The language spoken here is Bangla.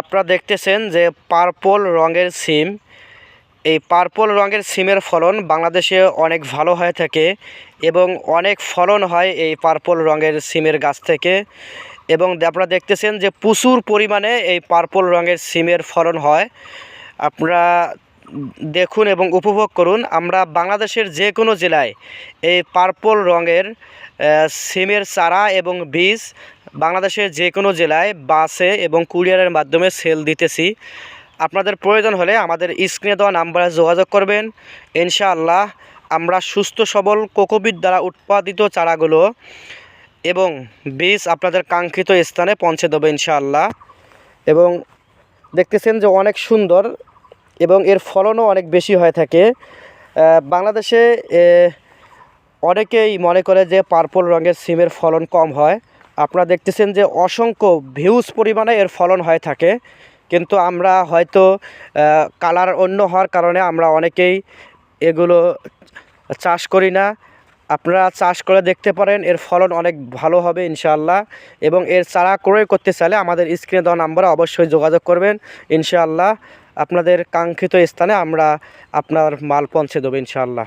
আপনারা দেখতেছেন যে পার্পল রঙের সিম। এই পার্পল রঙের সিমের ফলন বাংলাদেশে অনেক ভালো হয়ে থাকে এবং অনেক ফলন হয় এই পার্পল রঙের সিমের গাছ থেকে। এবং আপনারা দেখতেছেন যে প্রচুর পরিমাণে এই পার্পল রঙের সিমের ফলন হয়। আপনারা দেখুন এবং উপভোগ করুন, আমরা বাংলাদেশের যে কোনো জেলায় এই পার্পল রঙের সিমের চারা এবং বীজ বাংলাদেশের যে কোনো জেলায় বাসে এবং কুরিয়ারের মাধ্যমে সেল দিতেছি। আপনাদের প্রয়োজন হলে আমাদের স্ক্রিনে দেওয়া নাম্বারে যোগাযোগ করবেন। ইনশাআল্লাহ আমরা সুস্থ, সবল কোকোবিদ দ্বারা উৎপাদিত চারাগুলো এবং বীজ আপনাদের কাঙ্ক্ষিত স্থানে পৌঁছে দেবে ইনশাআল্লাহ। এবং দেখতেছেন যে অনেক সুন্দর এবং এর ফলনও অনেক বেশি হয়ে থাকে। বাংলাদেশে অনেকেই মনে করে যে পার্পল রঙের সিমের ফলন কম হয়। আপনারা দেখতেছেন যে অসংখ্য ভিউজ পরিমাণে এর ফলন হয়ে থাকে। কিন্তু আমরা হয়তো কালার অন্য হওয়ার কারণে আমরা অনেকেই এগুলো চাষ করি না। আপনারা চাষ করে দেখতে পারেন, এর ফলন অনেক ভালো হবে ইনশাআল্লাহ। এবং এর চারা ক্রয় করতে চাইলে আমাদের স্ক্রিনে দেওয়া নাম্বারে অবশ্যই যোগাযোগ করবেন, ইনশাআল্লাহ। আপনাদের কাঙ্ক্ষিত স্থানে আমরা আপনার মাল পৌঁছে দেবো ইনশাআল্লাহ।